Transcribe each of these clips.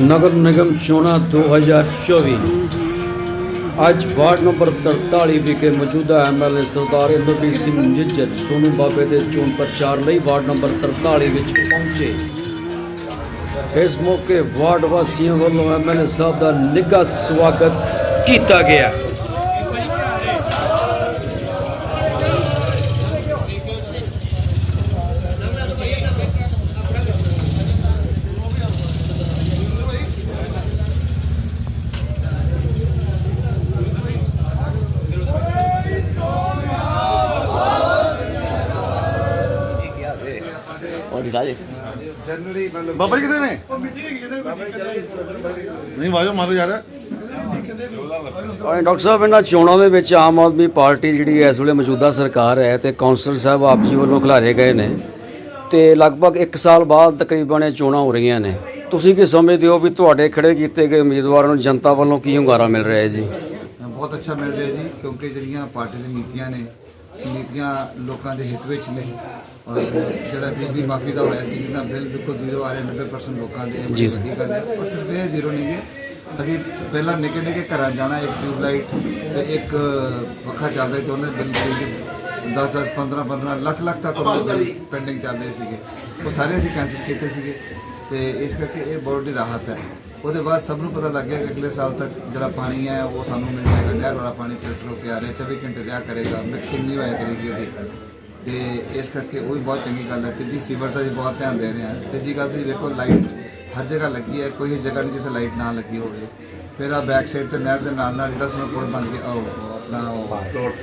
ਨਗਰ ਨਿਗਮ ਚੋਣਾਂ 2024 ਅੱਜ ward number 43 ਵਿਖੇ ਮੌਜੂਦਾ ਐਮਐਲਏ ਸਰਦਾਰ ਇੰਦਰਜੀਤ ਸਿੰਘ ਨਿੱਜਰ, ਸੋਨੂ ਬਾਬੇ ਦੇ ਚੋਣ ਪ੍ਰਚਾਰ ਲਈ ਵਾਰਡ ਨੰਬਰ 43 ਵਿੱਚ ਪਹੁੰਚੇ। ਇਸ ਮੌਕੇ ਵਾਰਡ ਵਾਸੀਆਂ ਵੱਲੋਂ ਐਮਐਲਏ ਸਾਹਿਬ ਦਾ ਨਿੱਘਾ ਸਵਾਗਤ ਕੀਤਾ ਗਿਆ। ਬਾਬਾ ਜੀ ਕਿਤੇ ਨੇ? ਨਹੀਂ ਵਾਜੋ ਮਾਰੋ ਯਾਰ। ਔਰ ਡਾਕਟਰ ਸਾਹਿਬ ਇਹਨਾਂ ਚੋਣਾਂ ਦੇ ਵਿੱਚ ਆਮ ਆਦਮੀ ਪਾਰਟੀ ਜਿਹੜੀ ਇਸ ਵੇਲੇ ਮੌਜੂਦਾ ਸਰਕਾਰ ਹੈ ਤੇ ਕਾਉਂਸਲਰ ਸਾਹਿਬ ਆਪ ਜੀ ਵੱਲੋਂ ਖਿਲਾਰੇ ਗਏ ਨੇ ਤੇ ਲਗਭਗ 1 ਸਾਲ ਬਾਅਦ ਤਕਰੀਬਨ ਇਹ ਚੋਣਾਂ ਹੋ ਰਹੀਆਂ ਨੇ। ਤੁਸੀਂ ਕੀ ਸਮਝਦੇ ਹੋ ਵੀ ਤੁਹਾਡੇ ਖੜੇ ਕੀਤੇ ਗਏ ਉਮੀਦਵਾਰਾਂ ਨੂੰ ਜਨਤਾ ਵੱਲੋਂ ਕੀ ਹੁੰਗਾਰਾ ਮਿਲ ਰਿਹਾ ਹੈ ਜੀ? ਬਹੁਤ ਅੱਛਾ ਮਿਲ ਰਿਹਾ ਜੀ ਕਿਉਂਕਿ ਜਿਹੜੀਆਂ ਪਾਰਟੀ ਦੀ ਨੀਤੀਆਂ ਨੇ ਨੀਤੀਆਂ ਲੋਕਾਂ ਦੇ ਹਿੱਤ ਵਿੱਚ ਨੇ ਔਰ ਜਿਹੜਾ ਬਿਜਲੀ ਮਾਫੀ ਦਾ ਹੋਇਆ ਸੀ ਜਿਹਦਾ ਬਿੱਲ ਬਿਲਕੁਲ ਜ਼ੀਰੋ ਆ ਰਿਹਾ 90% ਲੋਕਾਂ ਦੇ ਇਹ ਬੜੀ ਵੱਡੀ ਗੱਲ ਹੈ ਸਿਰਫ ਇਹ ਜ਼ੀਰੋ ਨਹੀਂ ਹੈ ਅਸੀਂ ਪਹਿਲਾਂ ਨਿੱਕੇ ਨਿੱਕੇ ਘਰਾਂ ਜਾਣਾ ਇੱਕ ਟਿਊਬਲਾਈਟ ਤੇ ਇੱਕ ਪੱਖਾ ਚੱਲਦਾ ਸੀ ਤੇ ਉਹਨੇ ਬਿੱਲ ਦੇ 10 10 15 15 ਲੱਖ ਲੱਖ ਤੱਕ ਪੈਂਡਿੰਗ ਚੱਲ ਰਹੇ ਸੀਗੇ। ਉਹ ਸਾਰੇ ਅਸੀਂ ਕੈਂਸਲ ਕੀਤੇ ਸੀਗੇ ਤੇ ਇਸ ਕਰਕੇ ਇਹ ਬਹੁਤ ਦੀ ਰਾਹਤ ਹੈ। ਉਹਦੇ ਬਾਅਦ ਸਭ ਨੂੰ ਪਤਾ ਲੱਗ ਗਿਆ ਕਿ ਅਗਲੇ ਸਾਲ ਤੱਕ ਜਿਹੜਾ ਪਾਣੀ ਹੈ ਉਹ ਸਾਨੂੰ ਮਿਲ ਜਾਏਗਾ। ਨਹਿਰ ਵਾਲਾ ਪਾਣੀ ਫਿਲਟਰ ਹੋ ਕੇ ਆ ਰਿਹਾ 24 ਘੰਟੇ ਰਿਹਾ ਕਰੇਗਾ ਮਿਕਸਿੰਗ ਨਹੀਂ ਹੋਇਆ ਕਰੇਗੀ ਉਹਦੀ। ਤੇ ਇਸ ਕਰਕੇ ਉਹ ਵੀ ਬਹੁਤ ਚੰਗੀ ਗੱਲ ਹੈ। ਤੇ ਜੀ ਸੀਵਰ ਦਾ ਜੀ ਬਹੁਤ ਧਿਆਨ ਦੇ ਰਹੇ ਹਾਂ। ਤੇ ਜੀ ਗੱਲ ਤੁਸੀਂ ਦੇਖੋ ਲਾਈਟ ਹਰ ਜਗ੍ਹਾ ਲੱਗੀ ਹੈ ਕੋਈ ਜਗ੍ਹਾ ਨਹੀਂ ਜਿੱਥੇ ਲਾਈਟ ਨਾ ਲੱਗੀ ਹੋਵੇ। ਫਿਰ ਆ ਬੈਕ ਸਾਈਡ ਤੇ ਨਹਿਰ ਦੇ ਨਾਲ ਨਾਲ ਜਿਹੜਾ ਸਾਨੂੰ ਬਣ ਗਿਆ ਉਹ ਆਪਣਾ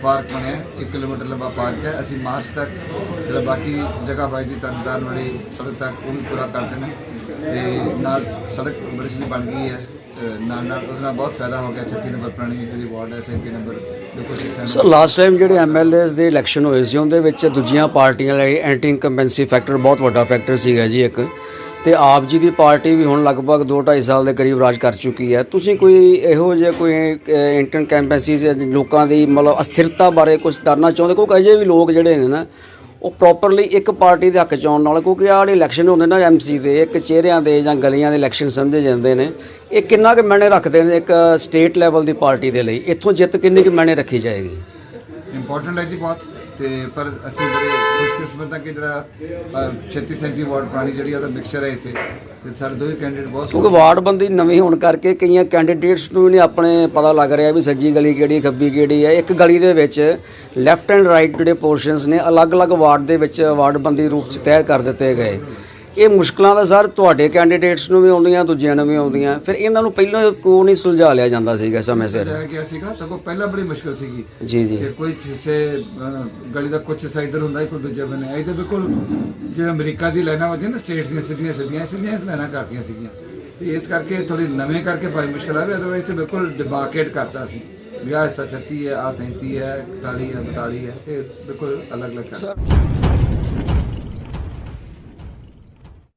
ਪਾਰਕ ਬਣਿਆ। 1 ਕਿਲੋਮੀਟਰ ਲੰਬਾ ਪਾਰਕ ਹੈ। ਅਸੀਂ ਮਾਰਚ ਤੱਕ ਜਿਹੜਾ ਬਾਕੀ ਜਗ੍ਹਾ ਬਾਈ ਦੀ ਤੰਦਾਰ ਵਾਲੀ ਸੜਕ ਤੱਕ ਉਹ ਵੀ ਪੂਰਾ ਕਰ ਦੇਣਾ। ਤੇ ਨਾਲ ਸੜਕ ਬੜੀ ਬਣ ਗਈ ਹੈ। ਨਾਲ ਨਾਲ ਉਹਦੇ ਨਾਲ ਬਹੁਤ ਫਾਇਦਾ ਹੋ ਗਿਆ। 36 ਨੰਬਰ ਪੁਰਾਣੀ ਜਿਹੜੀ ਵਾਰਡ ਹੈ 37 ਨੰਬਰ ਸਰ ਲਾਸਟ ਟਾਈਮ ਜਿਹੜੇ ਐਮਐਲਏਸ ਦੇ ਇਲੈਕਸ਼ਨ ਹੋਏ ਸੀ, ਉਹਦੇ ਵਿੱਚ ਦੂਜੀਆਂ ਪਾਰਟੀਆਂ ਲਈ ਐਂਟੀ ਇਨਕੰਬੈਂਸੀ ਫੈਕਟਰ ਬਹੁਤ ਵੱਡਾ ਫੈਕਟਰ ਸੀਗਾ ਜੀ ਇੱਕ। ਤੇ ਆਪ ਜੀ ਦੀ ਪਾਰਟੀ ਵੀ ਹੁਣ ਲਗਭਗ 2.5 ਸਾਲ ਦੇ ਕਰੀਬ ਰਾਜ ਕਰ ਚੁੱਕੀ ਹੈ। ਤੁਸੀਂ ਕੋਈ ਇਹੋ ਜਿਹੇ ਕੋਈ ਇੰਟਰ ਕੈਂਪੈਂਸੀ ਲੋਕਾਂ ਦੀ ਮਤਲਬ ਅਸਥਿਰਤਾ ਬਾਰੇ ਕੁਝ ਕਰਨਾ ਚਾਹੁੰਦੇ? ਕਿਉਂਕਿ ਅਜੇ ਵੀ ਲੋਕ ਜਿਹੜੇ ਨੇ ਨਾ ਉਹ ਪ੍ਰੋਪਰਲੀ ਇੱਕ ਪਾਰਟੀ ਦੇ ਹੱਕ ਚ ਆਉਣ ਨਾਲ, ਕਿਉਂਕਿ ਆਹ ਜਿਹੜੇ ਇਲੈਕਸ਼ਨ ਹੁੰਦੇ ਨਾ ਐਮਸੀ ਦੇ, ਇੱਕ ਚਿਹਰਿਆਂ ਦੇ ਜਾਂ ਗਲੀਆਂ ਦੇ ਇਲੈਕਸ਼ਨ ਸਮਝੇ ਜਾਂਦੇ ਨੇ। ਇਹ ਕਿੰਨਾ ਕੁ ਮਾਇਨੇ ਰੱਖਦੇ ਨੇ ਇੱਕ ਸਟੇਟ ਲੈਵਲ ਦੀ ਪਾਰਟੀ ਦੇ ਲਈ? ਇੱਥੋਂ ਜਿੱਤ ਕਿੰਨੀ ਕੁ ਮਾਇਨੇ ਰੱਖੀ ਜਾਏਗੀ? ਇੰਪੋਰਟੈਂਟ ਹੈ ਜੀ ਬਹੁਤ। ਤੇ ਪਰ ਅਸੀਂ ਬੜੇ ਖੁਸ਼ਕਿਸਮਤ ਹਾਂ ਕਿ ਜਿਹੜਾ ਅ, 36 37 ਵਾਰਡ ਪੁਰਾਣੀ ਜਿਹੜੀ ਆ ਤਾਂ ਮਿਕਸਚਰ ਹੈ ਇੱਥੇ। ਤੇ ਸਾਡੇ ਦੋਵੇਂ ਕੈਂਡੀਡੇਟ ਬਹੁਤ ਕਿਉਂਕਿ ਵਾਰਡਬੰਦੀ ਨਵੀਂ ਹੋਣ ਕਰਕੇ ਕਈਆਂ ਕੈਂਡੀਡੇਟਸ ਨੂੰ ਨਹੀਂ ਆਪਣੇ ਪਤਾ ਲੱਗ ਰਿਹਾ ਵੀ ਸੱਜੀ ਗਲੀ ਕਿਹੜੀ ਖੱਬੀ ਕਿਹੜੀ ਹੈ। ਇੱਕ ਗਲੀ ਦੇ ਵਿੱਚ ਲੈਫਟ ਐਂਡ ਰਾਈਟ ਜਿਹੜੇ ਪੋਰਸ਼ਨਸ ਨੇ ਅਲੱਗ-ਅਲੱਗ ਵਾਰਡ ਦੇ ਵਿੱਚ ਵਾਰਡਬੰਦੀ ਰੂਪ ਚ ਤੈਅ ਕਰ ਦਿੱਤੇ ਗਏ। ਇਹ ਮੁਸ਼ਕਲਾਂ ਦਾ ਸਰ ਤੁਹਾਡੇ ਕੈਂਡੀਡੇਟਸ ਨੂੰ ਵੀ ਆਉਂਦੀਆਂ ਦੂਜਿਆਂ ਨੂੰ ਵੀ ਆਉਂਦੀਆਂ। ਫਿਰ ਇਹਨਾਂ ਨੂੰ ਪਹਿਲਾਂ ਕਿਉਂ ਨਹੀਂ ਸੁਲਝਾ ਲਿਆ ਜਾਂਦਾ ਸੀਗਾ ਸਮੇਂ ਸਿਰ? ਜਾਇਆ ਗਿਆ ਸੀਗਾ। ਸਗੋਂ ਪਹਿਲਾਂ ਬੜੀ ਮੁਸ਼ਕਲ ਸੀਗੀ। ਜੀ ਜੀ। ਕਿ ਕੋਈ ਹਿੱਸੇ ਗਲੀ ਦਾ ਕੁਝ ਹਿੱਸਾ ਇੱਧਰ ਹੁੰਦਾ ਹੈ ਕੋਈ ਦੂਜੇ ਬੰਨੇ। ਇਹ ਤਾਂ ਬਿਲਕੁਲ ਜਿਵੇਂ ਅਮਰੀਕਾ ਦੀ ਲਾਈਨਾਂ ਵਜੇ ਨਾ ਸਟੇਟ ਦੀਆਂ ਸਿੱਧੀਆਂ ਸਿੱਧੀਆਂ ਸਿੱਧੀਆਂ ਲਾਈਨਾਂ ਕਰਤੀਆਂ ਸੀਗੀਆਂ। ਤੇ ਇਸ ਕਰਕੇ ਥੋੜੀ ਨਵੇਂ ਕਰਕੇ ਭਾਈ ਮੁਸ਼ਕਲ ਆ ਰਹੀ ਅਦਰਵਾਈਜ਼ ਤੇ ਬਿਲਕੁਲ ਡਿਬਾਰਕੇਟ ਕਰਤਾ ਸੀ। ਵੀ ਆਹ ਹਿੱਸਾ 36 ਹੈ ਆ 37 ਹੈ 41 ਹੈ 42 ਹੈ ਇਹ ਬਿਲਕੁਲ ਅਲੱਗ ਅਲੱਗ